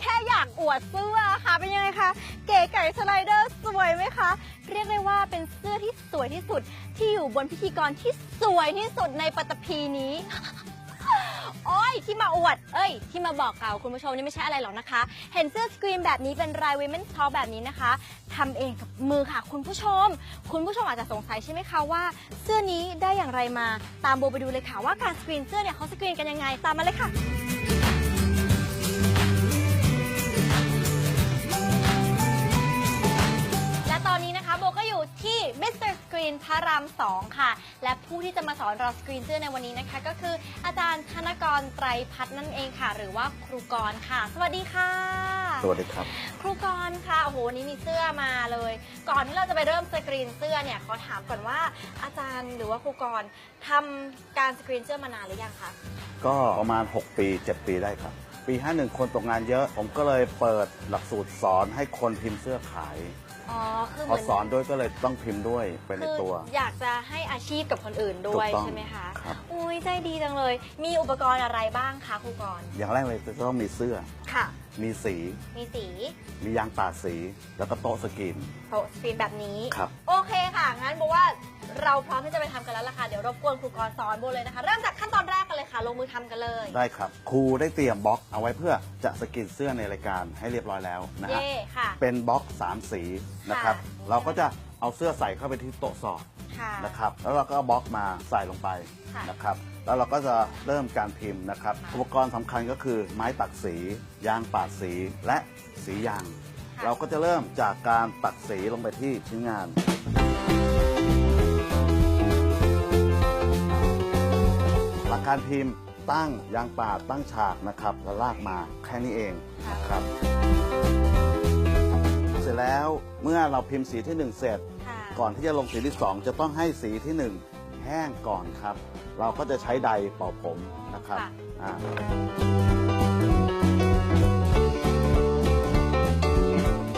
แค่อยากอวดเสื้อค่ะเป็นยังไงคะเก๋ไก่สไลเดอร์สวยไหมคะ เรียกได้ว่าเป็นเสื้อที่สวยที่สุด ที่อยู่บนพิธีกรที่สวยที่สุดในปัตตภีนี้โอ้ยที่มาอวด เอ้ย ที่มาบอกกล่าวคุณผู้ชมนี่ไม่ใช่อะไรหรอกนะคะ เห็นเสื้อสกรีนแบบนี้เป็นราย Women's Talk แบบนี้นะคะทำเองกับมือค่ะคุณผู้ชม คุณผู้ชมอาจจะสงสัยใช่ไหมคะว่า เสื้อนี้ได้อย่างไรมา ตามโบไปดูเลยค่ะว่าการสกรีนเสื้อเนี่ยเขาสกรีนกันยังไง ตามมาเลยค่ะ ระราม2ค่ะ และผู้ที่จะมาสอนเราสกรีนเสื้อในวันนี้นะคะ ก็คืออาจารย์ธนกรไตรพัฒน์นั่นเองค่ะ หรือว่าครูกรค่ะ สวัสดีค่ะสวัสดีครับ ครูกรค่ะโอ้โหวันนี้มีเสื้อมาเลย ก่อนที่เราจะไปเริ่มสกรีนเสื้อเนี่ยขอถามก่อนว่าอาจารย์หรือว่าครูกรทำการสกรีนเสื้อมานานหรือยังคะก็ประมาณ 6 ปี 7 ปีได้ครับ ปี 51 คนตกงานเยอะ ผมก็เลยเปิดหลักสูตรสอนให้คนพิมพ์เสื้อขาย อ๋อคือเหพอมือนสอนด้วยก็เลยต้องพิมพ์ด้วยไปในคือตัว อยากจะให้อาชีพกับคนอื่นด้วยถูกต้องใช่ไหมคะครับ อุ้ยใจดีจังเลย มีอุปกรณ์อะไรบ้างคะครูกรณ์อย่างแรกเลยจะต้องมีเสื้อ ค่ะ มีสี มีสีมียางปาดสี แล้วก็โต๊ะสกรีนโต๊ะสกรีนแบบนี้ ครับ โอเคค่ะ งั้นบอกว่า เราพร้อมที่จะไปทำกันแล้วล่ะค่ะ เดี๋ยวรบกวนครูกรณ์สอนโบเลยนะคะ เริ่มจากขั้นตอนแรกกันเลยค่ะ ลงมือทำกันเลย ได้ครับ ครูได้เตรียมบล็อกเอาไว้เพื่อจะสกรีนเสื้อในรายการให้เรียบร้อยแล้วนะฮะ เย่ค่ะ เป็นบล็อก 3 สีนะครับ ค่ะ เราก็จะเอาเสื้อใส่เข้าไปที่โต๊ะสอบค่ะ นะครับ แล้วเราก็เอาบล็อกมาใส่ลงไปค่ะนะครับ แล้วเราก็จะเริ่มการพิมพ์นะครับ ค่ะ อุปกรณ์สำคัญก็คือไม้ตักสี ยางปาดสี และสียาง ค่ะเราก็จะเริ่มจากการตักสีลงไปที่ชิ้นงาน กการพิมพ์ตั้งยางปาดตั้งฉากนะครับแล้วลากมาแค่นี้เองนะครับ เสร็จแล้วเมื่อเราพิมพ์สีที่หนึ่งเสร็จค่ะก่อนที่จะลงสีที่ 2 จะต้องให้สีที่ 1 แห้งก่อนครับ เราก็จะใช้ไดร์เป่าผมนะครับค่ะอ่า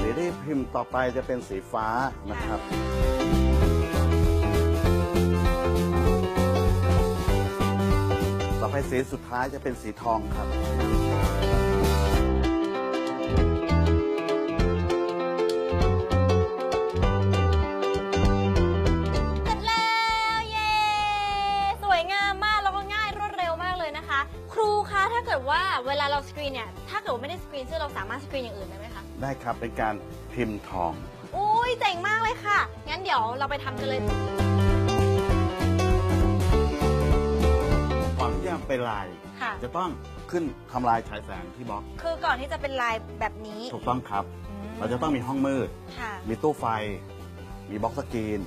สีที่พิมพ์ต่อไปจะเป็นสีฟ้านะครับ อไปสีสุดท้ายจะเป็นสีทองครับ เสร็จแล้วเย้สวยงามมากแล้วก็ง่ายรวดเร็วมากเลยนะคะ ครูคะถ้าเกิดว่าเวลาเราสกรีนเนี่ยถ้าเกิดว่าไม่ได้สกรีนเสื้อเราสามารถสกรีนอย่างอื่นได้ไหมคะได้ครับเป็นการพิมพ์ทอง อุ้ยเจ๋งมากเลยค่ะ งั้นเดี๋ยวเราไปทำกันเลย เป็นลาย ค่ะ จะต้องขึ้นทำลายฉายแสงที่บล็อกคือก่อนที่จะเป็นลายแบบนี้ถูกต้องครับ อืมเราจะต้องมีห้องมืด ค่ะ มีตู้ไฟ มีบล็อกสกรีน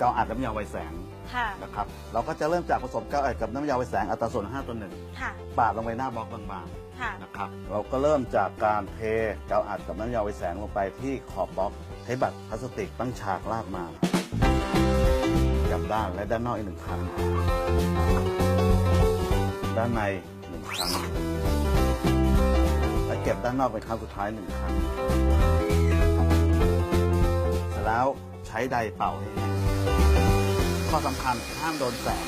กาวอัดน้ำยาไวแสงค่ะ นะครับ เราก็จะเริ่มจากผสมกาวอัดกับน้ำยาไวแสงอัตราส่วน 5ต่อหนึ่งค่ะปาดลงไปหน้าบล็อกบางค่ะ ๆนะครับ เราก็เริ่มจากการเทกาวอัดกับน้ำยาไวแสงลงไปที่ขอบบล็อกใช้บัตรพลาสติกตั้งฉากลากมากับด้านและด้านนอกอีกหนึ่งครั้ง ด้านในหนึ่งครั้ง และเก็บด้านนอกเป็นครั้งสุดท้ายหนึ่งครั้งเสร็จแล้วใช้ไดร์เป่าให้แห้งข้อสำคัญห้ามโดนแสง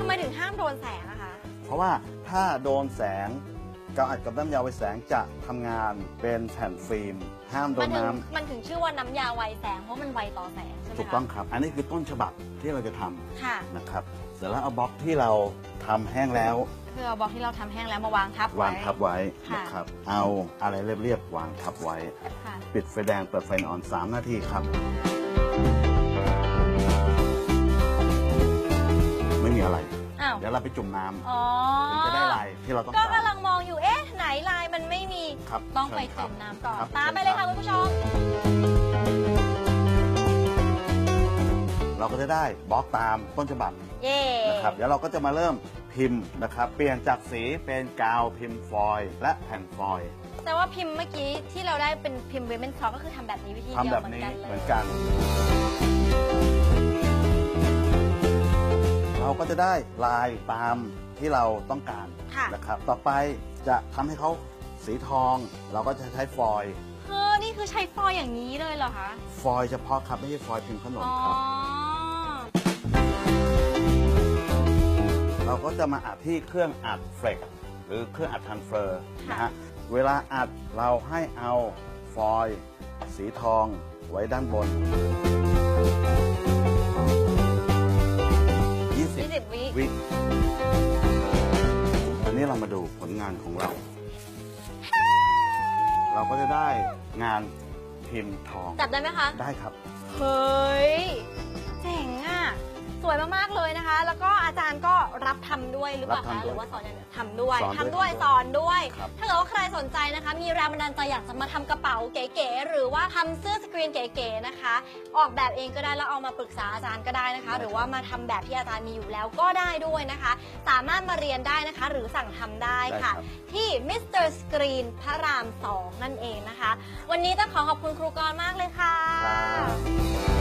ทำไมถึงห้ามโดนแสงอะคะ เพราะว่าถ้าโดนแสงกาวอัดกับน้ำยาไวแสงจะทำงานเป็นแผ่นฟิล์ม ห้ามโดมันนถึงน้ำมันถึงชื่อว่าน้ำยาไวแสงเพราะมันไวต่อแสงใช่ไหมคะ ถูกต้องครับ อันนี้คือต้นฉบับที่เราจะทค่ะำนะครับเส ร็จแล้วเอาบล็อกที่เราทำแห้งแล้วคือเอาบล็อกที่เราทำแห้งแล้วมาวางทับไว้วางทับไว้ค่ะ นะครับ เอาอะไรเรียบๆวางทับไว้ ค่ะ ปิดไฟแดงเปิดไฟอ่อน 3 นาทีครับ ไม่มีอะไร อ้าว เดี๋ยวเราไปจุ่มน้อ๋อำถึงจะได้ลายที่เราต้องก็การกำลังมองอยู่ เอ๊ะ ไหนลายมันไม่มี ครับต้องไปเชิญครับจุ่มน้ำก่อนครับตามไปเลยค่ะเชิคุญณรับผู้ชม เราก็จะได้บล็อกตามต้นฉบับ เย่นะครับเดี๋ยวเราก็จะมาเริ่มพิมพ์นะครับ เปลี่ยนจากสีเป็นกาวพิมพ์ฟอยล์และแผ่นฟอยล์แต่ว่าพิมพ์เมื่อกี้ที่เราได้เป็นพิมพ์ Women Talk ก็คือทำแบบนี้วิธีทำเดียวแบบเหมือนนี้กันเลเหมืยอนกัน เราก็จะได้ลายตามที่เราต้องการค่ะนะครับ ต่อไปจะทำให้เขาสีทอง เราก็จะใช้ฟอยล์เออนี่คือใช้ฟอยล์อย่างนี้เลยเหรอคะ ฟอยล์เฉพาะครับไม่ใช่ฟอยล์พิมพ์ขนมอ๋อ ครับ เราก็จะมาอัดที่เครื่องอัดเฟลกหรือเครื่องอัดทันเฟอร์นะฮะเวลาอัดเราให้เอาฟอยล์สีทองไว้ด้านบน20 20 วิวิอันนี้เรามาดูผลงานของเรา เราก็จะได้งานพิมพ์ทอง จับได้ไหมคะ ได้ครับ เฮ้ย เจ๋งอะ สวยมากๆเลยนะคะ แล้วก็อาจารย์ก็รับทำด้วยหรือเปล่ารับคะทำด้วยหรือว่าสอนอย่างเดียวทำด้วยสอนด้วยทำด้วยทำด้วยสอนด้วยครับถ้าเกิดว่าใครสนใจนะคะ มีแรงบันดาลใจอยากจะมาทำกระเป๋าเก๋ๆหรือว่าทำเสื้อสกรีนเก๋ๆนะคะ ออกแบบเองก็ได้แล้วเอามาปรึกษาอาจารย์ก็ได้นะคะ หรือว่ามาทำแบบที่อาจารย์มีอยู่แล้วก็ได้ด้วยนะคะ สามารถมาเรียนได้นะคะ หรือสั่งทำได้ได้คค่ะรับที่ Mr. Screen พระราม 2 นั่นเองนะคะ วันนี้ต้องขอขอบคุณครูกรมากเลยค่ะครับ